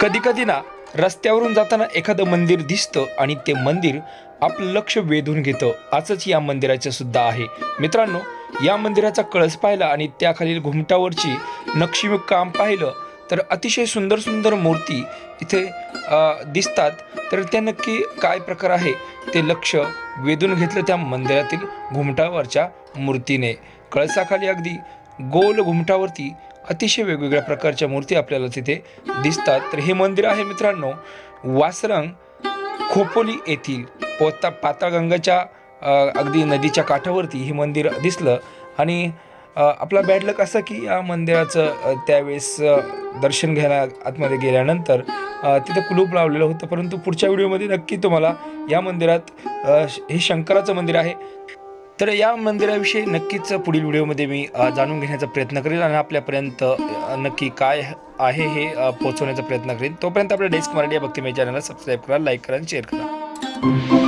कधी कधी ना रस्त्यावरून जाताना एखादं मंदिर दिसतं आणि ते मंदिर आपलं लक्ष वेधून घेतं. असंच या मंदिराचं सुद्धा आहे. मित्रांनो या मंदिराचा कळस पाहिला आणि त्याखालील घुमटावरची नक्षीमुख काम पाहिलं तर अतिशय सुंदर सुंदर मूर्ती इथे दिसतात. तर त्या नक्की काय प्रकार आहे ते लक्ष वेधून घेतलं त्या मंदिरातील घुमटावरच्या मूर्तीने. कळसाखाली अगदी गोल घुमटावरती अतिशय वेगवेगळ्या प्रकारच्या मूर्ती आपल्याला तिथे दिसतात. तर हे मंदिर आहे मित्रांनो वासरंग खोपोली येथील पोता पाताळगंगाच्या अगदी नदीच्या काठावरती हे मंदिर दिसलं. आणि आपला बॅड लक असं की या मंदिराचं त्यावेळेस दर्शन घ्यायला आतमध्ये गेल्यानंतर तिथं कुलूप लावलेलं होतं. परंतु पुढच्या व्हिडिओमध्ये नक्की तुम्हाला या मंदिरात श- हे शंकराचं मंदिर आहे. तर या मंदिराविषयी नक्कीच पुढील व्हिडिओमध्ये मी जाणून घेण्याचा प्रयत्न करेल आणि आपल्यापर्यंत नक्की काय आहे हे पोहोचवण्याचा प्रयत्न करेन. तोपर्यंत आपल्या डेस्क मराठी या भक्तिमय चॅनलला सबस्क्राईब करा लाईक करा आणि शेअर करा.